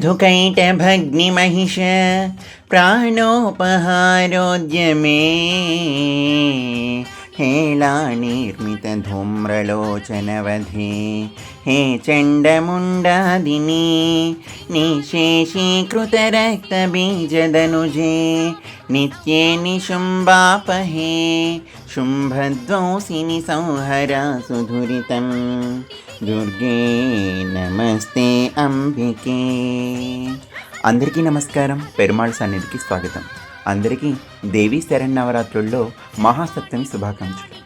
मधुकैटभग्निमहिष प्राणोपहारोद्यमे हेलानिर्मितधूम्रलोचनवधे हे चण्डमुण्डादिनी निशेषीकृतरक्तबीजदनुजे नित्ये निशुम्बापहे शुम्भध्वंसिनि संहरा सुधुरितं దుర్గే నమస్తే అంబికే. అందరికీ నమస్కారం పెరుమాళ్ సన్నిధికి స్వాగతం. అందరికీ దేవీ శరణవరాత్రుల్లో మహాసప్తమి శుభాకాంక్షలు.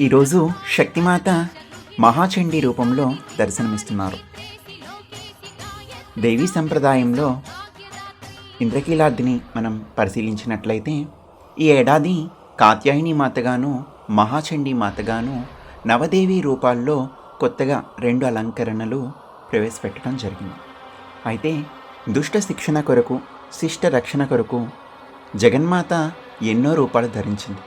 ఈరోజు శక్తిమాత మహాచండీ రూపంలో దర్శనమిస్తున్నారు. దేవీ సంప్రదాయంలో ఇంద్రకీలాద్రిని మనం పరిశీలించినట్లయితే ఈ ఏడాది కాత్యాయని మాతగాను మహాచండీ మాతగాను నవదేవి రూపాల్లో కొత్తగా రెండు అలంకరణలు ప్రవేశపెట్టడం జరిగింది. అయితే దుష్ట శిక్షణ కొరకు శిష్ట రక్షణ కొరకు జగన్మాత ఎన్నో రూపాలు ధరించింది.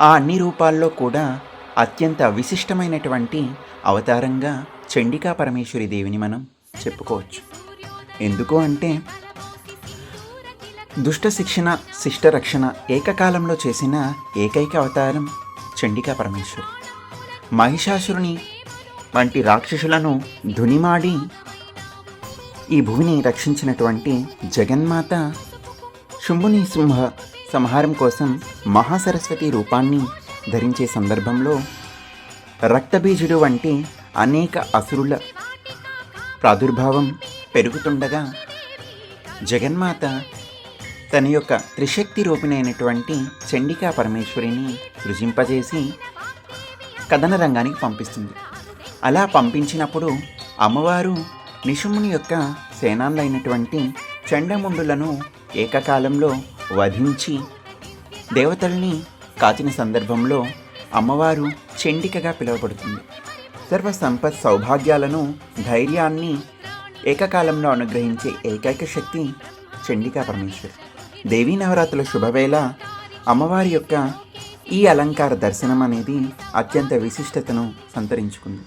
ఆ అన్ని రూపాల్లో కూడా అత్యంత విశిష్టమైనటువంటి అవతారంగా చండికా పరమేశ్వరి దేవిని మనం చెప్పుకోవచ్చు. ఎందుకు అంటే దుష్ట శిక్షణ శిష్ట రక్షణ ఏకకాలంలో చేసిన ఏకైక అవతారం చండికా పరమేశ్వరి. మహిషాసురుని వంటి రాక్షసులను ధునిమాడి ఈ భూమిని రక్షించినటువంటి జగన్మాత శుంభుని సింహ సంహారం కోసం మహాసరస్వతి రూపాన్ని ధరించే సందర్భంలో రక్తబీజుడు వంటి అనేక అసురుల ప్రాదుర్భావం పెరుగుతుండగా జగన్మాత తన యొక్క త్రిశక్తి రూపిణైనటువంటి చండికా పరమేశ్వరిని సృజింపజేసి కథన రంగానికి పంపిస్తుంది. అలా పంపించినప్పుడు అమ్మవారు నిషుముని యొక్క సేనాలైనటువంటి చండముండులను ఏకకాలంలో వధించి దేవతల్ని కాచిన సందర్భంలో అమ్మవారు చెండికగా పిలువబడుతుంది. సర్వ సంపత్ సౌభాగ్యాలను ధైర్యాన్ని ఏకకాలంలో అనుగ్రహించే ఏకైక శక్తి చండికా పరమేశ్వరి. దేవీ నవరాత్రుల శుభవేళ అమ్మవారి యొక్క ఈ అలంకార దర్శనం అనేది అత్యంత విశిష్టతను సంతరించుకుంది.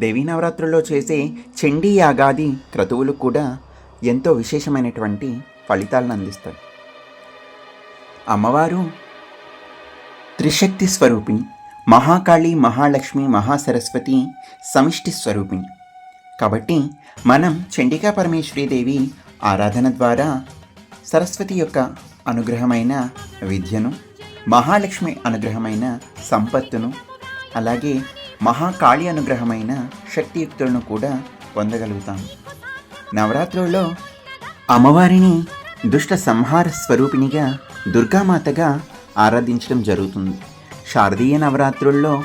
దేవీ నవరాత్రుల్లో చేసే చండీ యాగాది క్రతువులు కూడా ఎంతో విశేషమైనటువంటి ఫలితాలను అందిస్తాయి. అమ్మవారు త్రిశక్తి స్వరూపిణి మహాకాళి మహాలక్ష్మి మహాసరస్వతి సమిష్టి స్వరూపిణి. కాబట్టి మనం చండికా పరమేశ్వరీ దేవి ఆరాధన ద్వారా సరస్వతి యొక్క అనుగ్రహమైన విద్యను మహాలక్ష్మి అనుగ్రహమైన సంపత్తును అలాగే మహాకాళి అనుగ్రహమైన శక్తియుక్తులను కూడా పొందగలుగుతాము నవరాత్రుల్లో అమ్మవారిని దుష్ట సంహార స్వరూపిణిగా దుర్గామాతగా ఆరాధించడం జరుగుతుంది. శారదీయ నవరాత్రుల్లో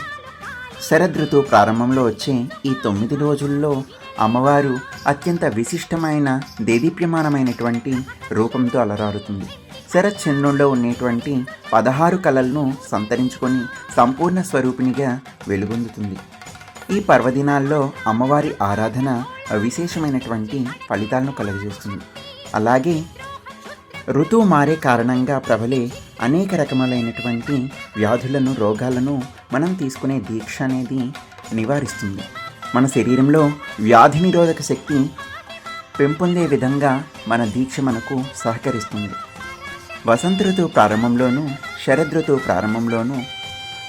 శరదృతువు ప్రారంభంలో వచ్చే ఈ తొమ్మిది రోజుల్లో అమ్మవారు అత్యంత విశిష్టమైన దేదీప్యమానమైనటువంటి రూపంతో అలరారుతుంది. శరచంద్రుల్లో ఉండేటువంటి పదహారు కళలను సంతరించుకొని సంపూర్ణ స్వరూపిణిగా వెలుగొందుతుంది. ఈ పర్వదినాల్లో అమ్మవారి ఆరాధన విశేషమైనటువంటి ఫలితాలను కలుగజేస్తుంది. అలాగే ఋతువు మారే కారణంగా ప్రబలే అనేక రకములైనటువంటి వ్యాధులను రోగాలను మనం తీసుకునే దీక్ష అనేది నివారిస్తుంది. మన శరీరంలో వ్యాధి నిరోధక శక్తి పెంపొందే విధంగా మన దీక్ష మనకు సహకరిస్తుంది. వసంత ఋతువు ప్రారంభంలోనూ శరదృతువు ప్రారంభంలోనూ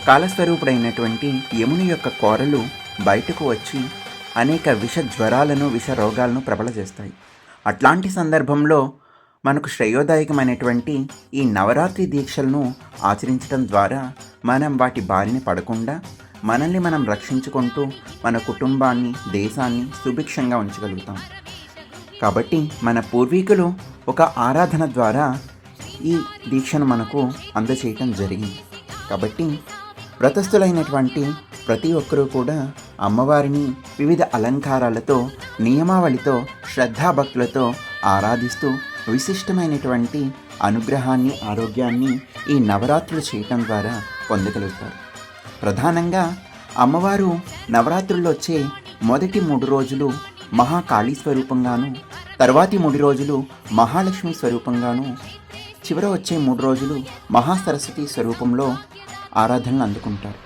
కాలస్వరూపుడైనటువంటి యముని యొక్క కోరలు బయటకు వచ్చి అనేక విష జ్వరాలను విష రోగాలను ప్రబలజేస్తాయి. అట్లాంటి సందర్భంలో మనకు శ్రేయోదాయకమైనటువంటి ఈ నవరాత్రి దీక్షలను ఆచరించడం ద్వారా మనం వాటి బారిన పడకుండా మనల్ని మనం రక్షించుకుంటూ మన కుటుంబాన్ని దేశాన్ని సుభిక్షంగా ఉంచగలుగుతాం. కాబట్టి మన పూర్వీకులు ఒక ఆరాధన ద్వారా ఈ దీక్షను మనకు అందచేయటం జరిగింది. కాబట్టి వ్రతస్థులైనటువంటి ప్రతి ఒక్కరూ కూడా అమ్మవారిని వివిధ అలంకారాలతో నియమావళితో శ్రద్ధాభక్తులతో ఆరాధిస్తూ విశిష్టమైనటువంటి అనుగ్రహాన్ని ఆరోగ్యాన్ని ఈ నవరాత్రులు చేయటం ద్వారా పొందగలుగుతారు. ప్రధానంగా అమ్మవారు నవరాత్రుల్లో వచ్చే మొదటి మూడు రోజులు మహాకాళీ స్వరూపంగాను తర్వాతి మూడు రోజులు మహాలక్ష్మి స్వరూపంగాను చివర వచ్చే మూడు రోజులు మహాసరస్వతి స్వరూపంలో ఆరాధనలు అందుకుంటారు.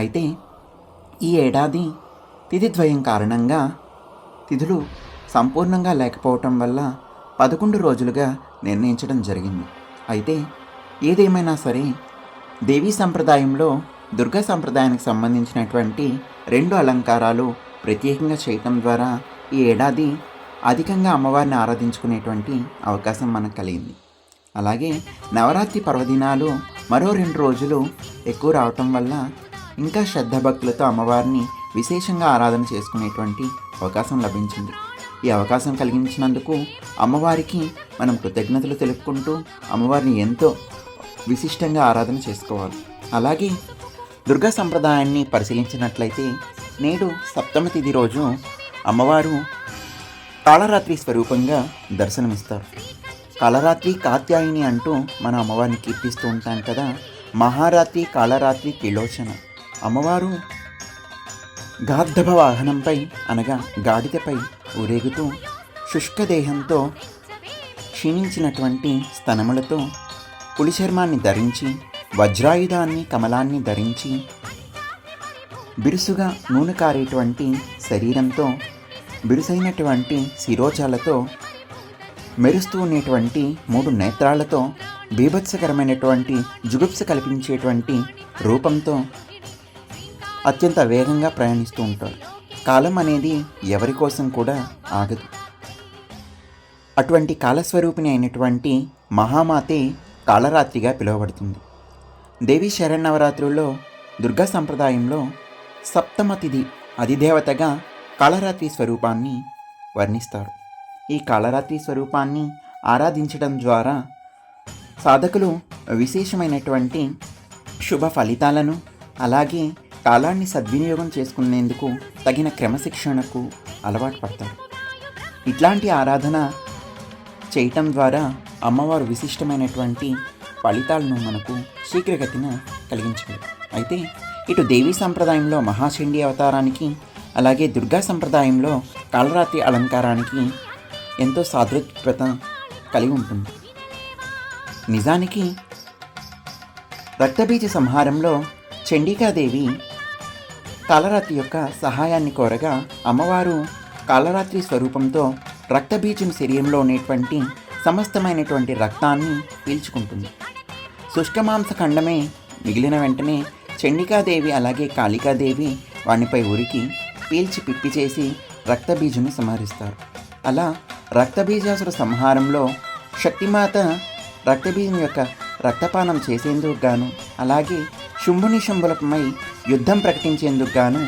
అయితే ఈ ఏడాది తిథిద్వయం కారణంగా తిథులు సంపూర్ణంగా లేకపోవటం వల్ల పదకొండు రోజులుగా నిర్ణయించడం జరిగింది. అయితే ఏదేమైనా సరే దేవీ సంప్రదాయంలో దుర్గా సంప్రదాయానికి సంబంధించినటువంటి రెండు అలంకారాలు ప్రత్యేకంగా చేయటం ద్వారా ఈ ఏడాది అధికంగా అమ్మవారిని ఆరాధించుకునేటువంటి అవకాశం మనకు కలిగింది. అలాగే నవరాత్రి పర్వదినాలు మరో రెండు రోజులు ఎక్కువ రావటం వల్ల ఇంకా శ్రద్ధ భక్తులతో అమ్మవారిని విశేషంగా ఆరాధన చేసుకునేటువంటి అవకాశం లభించింది. ఈ అవకాశం కలిగించినందుకు అమ్మవారికి మనం కృతజ్ఞతలు తెలుపుకుంటూ అమ్మవారిని ఎంతో విశిష్టంగా ఆరాధన చేసుకోవాలి. అలాగే దుర్గా సంప్రదాయాన్ని పరిశీలించినట్లయితే నేడు సప్తమ తిథి రోజు అమ్మవారు కాళరాత్రి స్వరూపంగా దర్శనమిస్తారు. కాళరాత్రి కాత్యాయిని అంటూ మన అమ్మవారిని కీర్తిస్తూ ఉంటాం కదా. మహారాత్రి కాళరాత్రి కిలోచన అమ్మవారు గార్ధభ వాహనంపై అనగా గాడిదపై ఊరేగుతూ శుష్కదేహంతో క్షీణించినటువంటి స్తనములతో పులి చర్మాన్ని ధరించి వజ్రాయుధాన్ని కమలాన్ని ధరించి బిరుసుగా నూనె కారేటువంటి శరీరంతో బిరుసైనటువంటి శిరోజాలతో మెరుస్తూ ఉండేటువంటి మూడు నేత్రాలతో బీభత్సకరమైనటువంటి జుగుప్స కల్పించేటువంటి రూపంతో అత్యంత వేగంగా ప్రయాణిస్తూ ఉంటారు. కాలం అనేది ఎవరి కోసం కూడా ఆగదు. అటువంటి కాలస్వరూపిణి అయినటువంటి మహామాతే కాళరాత్రిగా పిలువబడుతుంది. దేవి శరణవరాత్రుల్లో దుర్గా సంప్రదాయంలో సప్తమతిథి అధిదేవతగా కాళరాత్రి స్వరూపాన్ని వర్ణిస్తారు. ఈ కాళరాత్రి స్వరూపాన్ని ఆరాధించడం ద్వారా సాధకులు విశేషమైనటువంటి శుభ ఫలితాలను అలాగే కాలాన్ని సద్వినియోగం చేసుకునేందుకు తగిన క్రమశిక్షణకు అలవాటు పడతారు. ఇట్లాంటి ఆరాధన చేయటం ద్వారా అమ్మవారు విశిష్టమైనటువంటి ఫలితాలను మనకు శీఘ్రగతిన కలిగించగలరు. అయితే ఇటు దేవీ సంప్రదాయంలో మహాచండీ అవతారానికి అలాగే దుర్గా సంప్రదాయంలో కాలరాత్రి అలంకారానికి ఎంతో సాదృప్యత కలిగి ఉంటుంది. నిజానికి రక్తబీజ సంహారంలో చండికాదేవి కాలరాత్రి యొక్క సహాయాన్ని కోరగా అమ్మవారు కాలరాత్రి స్వరూపంతో రక్తబీజం శరీరంలో ఉండేటువంటి సమస్తమైనటువంటి రక్తాన్ని పీల్చుకుంటుంది. శుష్కమాంసఖండమే మిగిలిన వెంటనే చండికాదేవి అలాగే కాళికాదేవి వానిపై ఉరికి పీల్చి పిప్పి చేసి రక్తబీజుని సంహరిస్తారు. అలా రక్తబీజాసుర సంహారంలో శక్తిమాత రక్తబీజం యొక్క రక్తపానం చేసేందుకు గాను అలాగే శుంభుని శుంభులకమై యుద్ధం ప్రకటించేందుకు గాను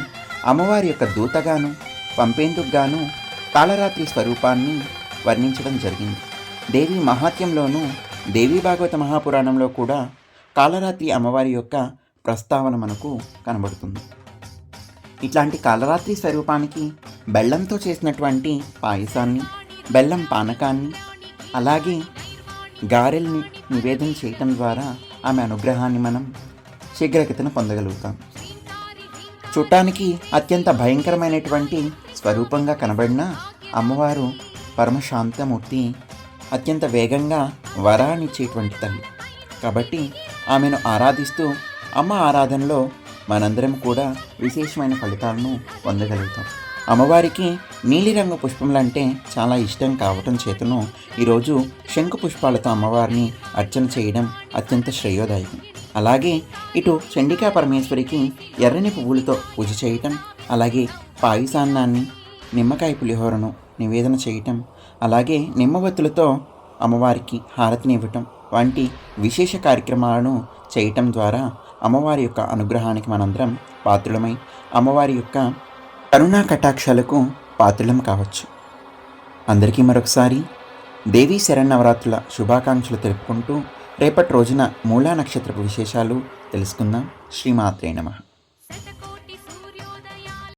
అమ్మవారి యొక్క దూతగాను పంపేందుకు గాను కాలరాత్రి స్వరూపాన్ని వర్ణించడం జరిగింది. దేవి మహాత్యంలోనూ దేవీ భాగవత మహాపురాణంలో కూడా కాలరాత్రి అమ్మవారి యొక్క ప్రస్తావన మనకు కనబడుతుంది. ఇట్లాంటి కాలరాత్రి స్వరూపానికి బెల్లంతో చేసినటువంటి పాయసాన్ని బెల్లం పానకాన్ని అలాగే గారెల్ని నివేదన చేయటం ద్వారా ఆమె అనుగ్రహాన్ని మనం శీఘ్రగతిన పొందగలుగుతాం. చూడటానికి అత్యంత భయంకరమైనటువంటి స్వరూపంగా కనబడిన అమ్మవారు పరమశాంతమూర్తి అత్యంత వేగంగా వరాన్నిచ్చేటువంటి తల్లి. కాబట్టి ఆమెను ఆరాధిస్తూ అమ్మ ఆరాధనలో మనందరం కూడా విశేషమైన ఫలితాలను పొందగలుగుతాం. అమ్మవారికి నీలిరంగు పుష్పములంటే చాలా ఇష్టం కావటం చేతను ఈరోజు శంకు పుష్పాలతో అమ్మవారిని అర్చన చేయడం అత్యంత శ్రేయోదాయకం. అలాగే ఇటు చండికా పరమేశ్వరికి ఎర్రని పువ్వులతో పూజ చేయటం అలాగే పాయసాన్నాన్ని నిమ్మకాయ పులిహోరను నివేదన చేయటం అలాగే నిమ్మవత్తులతో అమ్మవారికి హారతిని ఇవ్వటం వంటి విశేష కార్యక్రమాలను చేయటం ద్వారా అమ్మవారి యొక్క అనుగ్రహానికి మనందరం పాత్రులమై అమ్మవారి యొక్క కరుణా కటాక్షాలకు పాత్రులం కావచ్చు. అందరికీ మరొకసారి దేవీ శరణవరాత్రుల శుభాకాంక్షలు తెలుపుకుంటూ రేపటి రోజున మూలా నక్షత్రపు విశేషాలు తెలుసుకుందాం. శ్రీమాత్రే నమః.